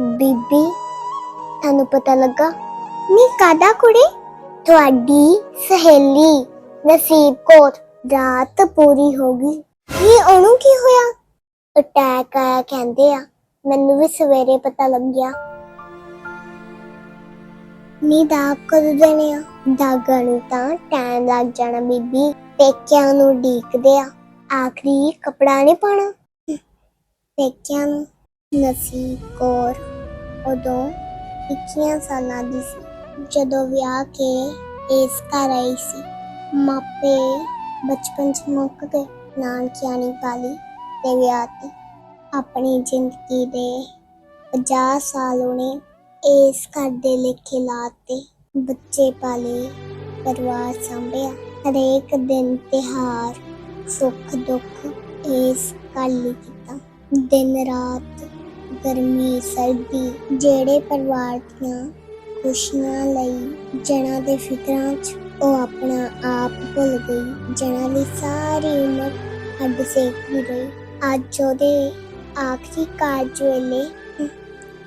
ਬੀਬੀ, ਤੁਹਾਨੂੰ ਪਤਾ ਲੱਗਾ ਨੀ ਕਾਦਾ ਕੁੜੇ? ਤੁਹਾਡੀ ਸਹੇਲੀ ਨਸੀਬ ਕੌਰ ਰਾਤ ਪੂਰੀ ਹੋ ਗਈ। ਕੀ ਉਹਨੂੰ ਕੀ ਹੋਇਆ? ਅਟੈਕ ਆਇਆ ਕਹਿੰਦੇ ਆ। ਮੈਨੂੰ ਵੀ ਸਵੇਰੇ ਪਤਾ ਲੱਗਿਆ। ਨੀ ਦਾਗ ਕਦੋਂ ਦੇਣੇ ਆ? ਦਾਗਾਂ ਨੂੰ ਤਾਂ ਟਾਈਮ ਲੱਗ ਜਾਣਾ ਬੀਬੀ। ਪੇਕਿਆਂ ਨੂੰ ਢੀਕਦੇ ਆ। ਆਖਰੀ ਕਪੜਾ ਨਹੀਂ ਪਾਣਾ ਪੇਕਿਆਂ ਨੂੰ। ਨਸੀਬ ਕੌਰ ਉਦੋਂ 21 ਸਾਲਾਂ ਦੀ ਸੀ। ਜਦੋਂ ਵਿਆਹ ਕੇ ਇਸ ਘਰ ਆਈ ਸੀ, ਮਾਪੇ ਬਚਪਨ ਚ ਮੁੱਕ ਗਏ ਨਾਨਕਿਆਂ ਨੇ ਪਾਲੀ ਤੇ ਵਿਆਹ ਤੇ। ਆਪਣੀ ਜ਼ਿੰਦਗੀ ਦੇ 50 ਸਾਲ ਉਹਨੇ ਇਸ ਘਰ ਦੇ ਲੇਖੇ ਲਾਤੇ ਬੱਚੇ ਪਾਲੇ, ਪਰਿਵਾਰ ਸੰਭਿਆ। ਹਰੇਕ ਦਿਨ ਤਿਹਾਰ ਸੁੱਖ ਦੁੱਖ ਇਸ ਘਰ ਲਈ ਕੀਤਾ। ਦਿਨ ਰਾਤ ਗਰਮੀ, ਸਰਦੀ, ਜਿਹੜੇ ਪਰਿਵਾਰ ਦੀਆਂ ਖੁਸ਼ੀਆਂ ਲਈ ਜਣਾ ਦੇ ਫਿਕਰਾਂ 'ਚ ਉਹ ਆਪਣਾ ਆਪ ਭੁੱਲ ਗਈ। ਜਣਾ ਲਈ ਸਾਰੀ ਉਮਰ ਹੱਡ ਸੇਕਦੀ ਰਹੀ। ਅੱਜ ਉਹਦੇ ਆਖਰੀ ਕਾਰਜ ਵੇਲੇ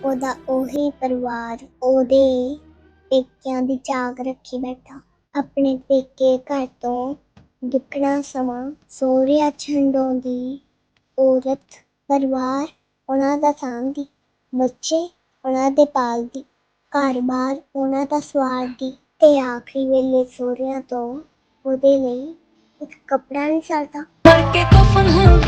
ਉਹਦਾ ਉਹੀ ਪਰਿਵਾਰ ਉਹਦੇ ਪੇਕਿਆਂ ਦੀ ਜਾਗ ਰੱਖੀ ਬੈਠਾ। ਆਪਣੇ ਪੇਕੇ ਘਰ ਤੋਂ ਦੁੱਖਣਾ ਸਮਾਂ ਸੋਹਰਿਆ ਛੰਡੋਂਦੀ ਔਰਤ ਪਰਿਵਾਰ ਉਹਨਾਂ ਦਾ ਸਾਂਭਦੀ ਬੱਚੇ ਉਹਨਾਂ ਦੇ ਪਾਲਦੀ ਘਰ-ਬਾਰ ਉਹਨਾਂ ਦਾ ਸਵਾਰਦੀ ਤੇ ਆਖਰੀ ਵੇਲੇ ਸੋਹਰਿਆਂ ਤੋਂ ਉਹਦੇ ਲਈ ਇੱਕ ਕੱਪੜਾ ਨਹੀਂ ਸਰਦਾ ਕੇ ਕਫਨ ਹੁਣ